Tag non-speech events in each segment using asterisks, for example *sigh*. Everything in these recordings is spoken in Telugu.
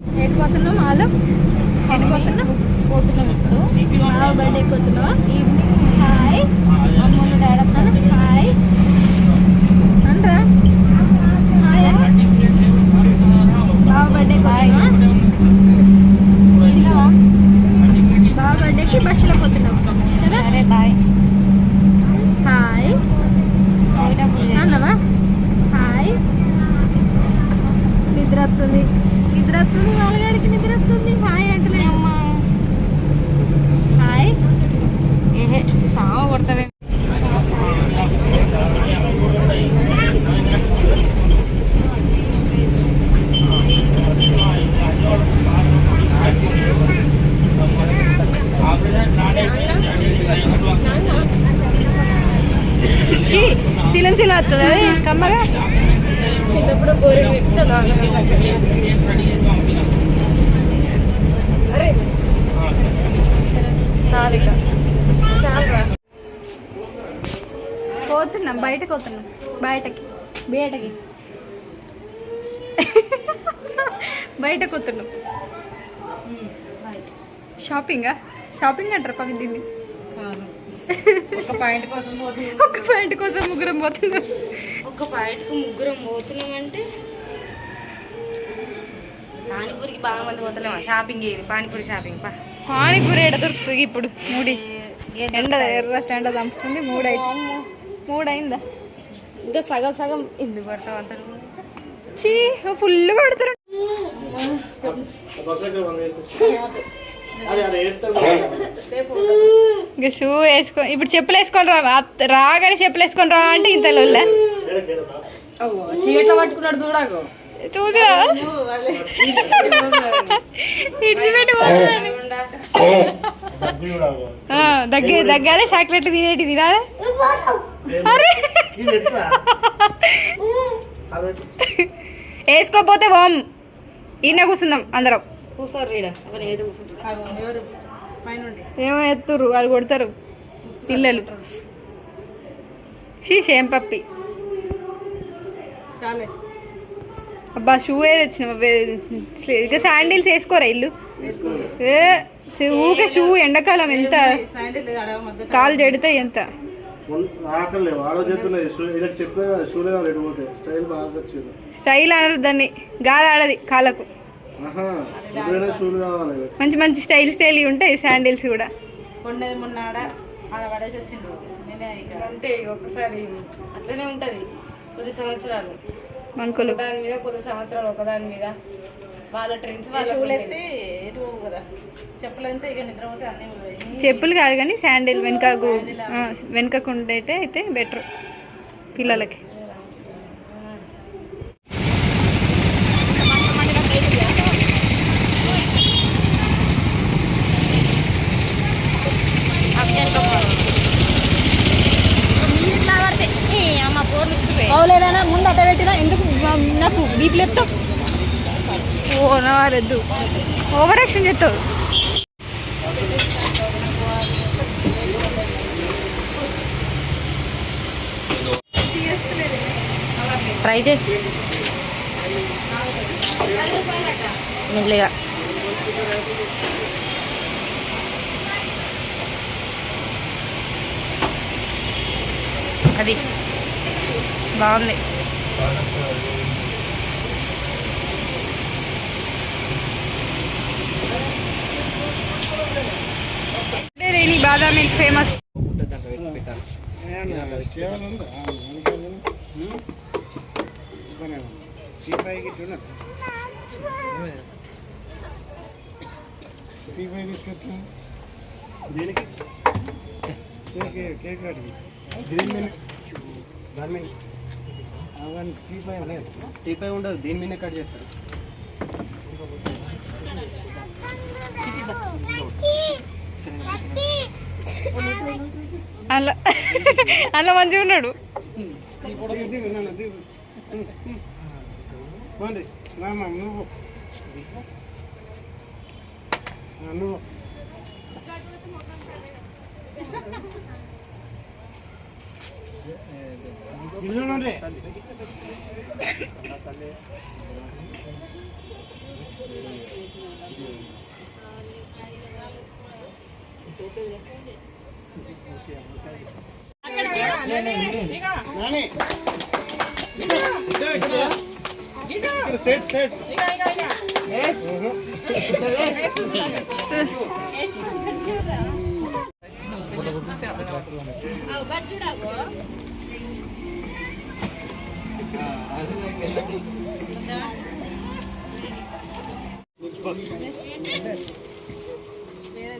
ఎటు పోతున్నాం ఆలో ఎటు పోతున్నాం పోతున్నాం ఇప్పుడు. బర్త్డే పోతున్నావా? ఈవినింగ్ హాయ్ అమ్మోళ్ళు డాడీ అన్న హాయ్ అనరా హాయ్ బావ బర్త్డే పోతున్నావా తినవా బావ బర్త్డేకి బస్సులో పోతున్నాం కదా సరే బాయ్ హాయ్ పోయేటప్పుడు చేయి. అన్నవా హాయ్ నిద్ర వస్తుంది నిద్ర వస్తుంది వాళ్ళగాడికి నిద్ర వస్తుంది హాయ్ అంటలే అమ్మా హాయ్ ఏహే సామ కొడతావే చీ శీలం వస్తుంది అది కమ్మగా చిన్నప్పుడు గోరి పెట్టాను అరే చాలిక చాలరా పోతున్నాం బయటకు పోతున్నాం. బయటకి. బయటకి. బయటకు పోతున్నాం. షాపింగా షాపింగ్ అంటారు పవి దీన్ని? కాదు. ఒక పాయింట్ కోసం పోతున్నాం. ఒక పాయింట్ కోసం ముగ్గురం పోతున్నాం. ఒక పాయింట్కి ముగ్గురం పోతున్నామంటే పానీపూరికి బాగా మంది పోతలేమా? షాపింగ్ ఏది పానీపూరి షాపింగ్ పా. పానీపూరి ఎడ దొరుకుతుంది ఇప్పుడు? మూడి. ఏ- ఎండ ఎర్ర ఎండ చంపుతుంది మూడు అయితే మూడు అయిందా ఇంకా సగం సగం ఎందుకు పడతావు అంత చీ ఫుల్ కొడతారు. ఇంకా షూ వేసుకో ఇప్పుడు చెప్పులు వేసుకొని రా అత్త- రాగానే చెప్పులు వేసుకొని రా అంటే ఇంత లొల్ల. చీట్ల పట్టుకున్నాడు చూడకు. చూసా ఇడిచిపెట్టి పోతున్నాను. దగ్గు కూడా ఆ, దగ్గే దగ్గాలే చాక్లెట్లు తినేటి తినాలి? వేసుకోపోతే వామ్. ఈయన కూర్చుందాం అందరం. కూర్చుంటాడు ఏమో ఎత్తురు వాళ్ళు కొడతారు. పిల్లలు. షీ షేం పప్పి. అబ్బా షూ ఏ తెచ్చిన ఇక శాండిల్స్ వేసుకోరా ఇల్లు? ఏ ఊకే షూ ఎండాకాలం ఎంత? కాలు. జడితే ఎంత? స్టైల్ అనరు దాన్ని. గాలి ఆడది కాళ్ళకు. మంచి మంచి స్టైల్ స్టైల్ ఉంటాయి శాండిల్స్ కూడా. కొండది మొన్న ఆడ పడేసి వచ్చిండు. అంతే ఇక. ఒక్కసారి అట్లనే ఉంటది కొద్ది సంవత్సరాలు. మంకులు. దాని మీద కొద్ది సంవత్సరాలు ఒకదాని మీద వాళ్ళ ట్రెండ్స్ చెప్పులు కాదు కానీ శాండిల్ వెనుకకు వెనుకకు ఉండేటే అయితే బెటర్ పిల్లలకి అమ్మ ఫోన్ అవులేదన్నా ముందు అట్ట పెట్టినా ఎందుకు ఆపు నాకు లేపుతావు ఓ నవారద్దు ఓవర్ యాక్షన్ చేస్తావు. ట్రై చేయి. మిగిలిగా అది. బాగుంది. బాదాం మిల్క్ ఫేమస్ దేనికి కేక్ కేక్ కట్ మీద టీ పై లేదు ఉండదు దీని మీదనే కట్ చేస్తారు. అలా అలా మంచిగా ఉన్నాడు. ఇది విన్నాను అది పోండి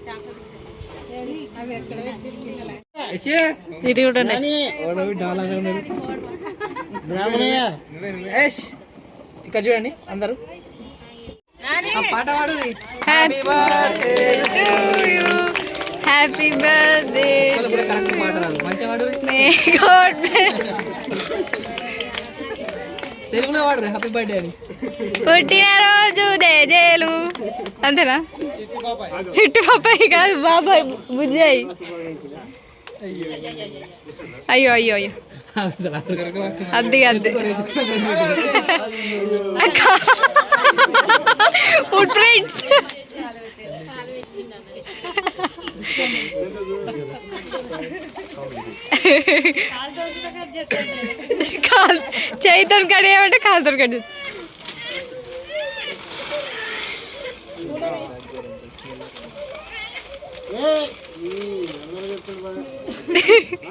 రామ్మ నువ్వు ఇది చూడండి ఇక్కడ ఇటు చూడండి అందరూ. ఆ పాట పాడు happy birthday to you happy birthday తెలుగులో పాడు హ్యాపీ బర్త్డే అని. పుట్టినరోజు దేజేలు అంతేనా? చిట్టు పాపాయి కాదు బాబాయ్ బుజ్జాయి అయ్యో అయ్యో అయ్యో. అద్దె అద్దె. ఫుడ్ ఫ్రెండ్స్ కాల్ చేయితో కడియామంటే కాలుతో కడి ఏ ఈ అందరూ చెప్తుండ్రు బాగా. *laughs*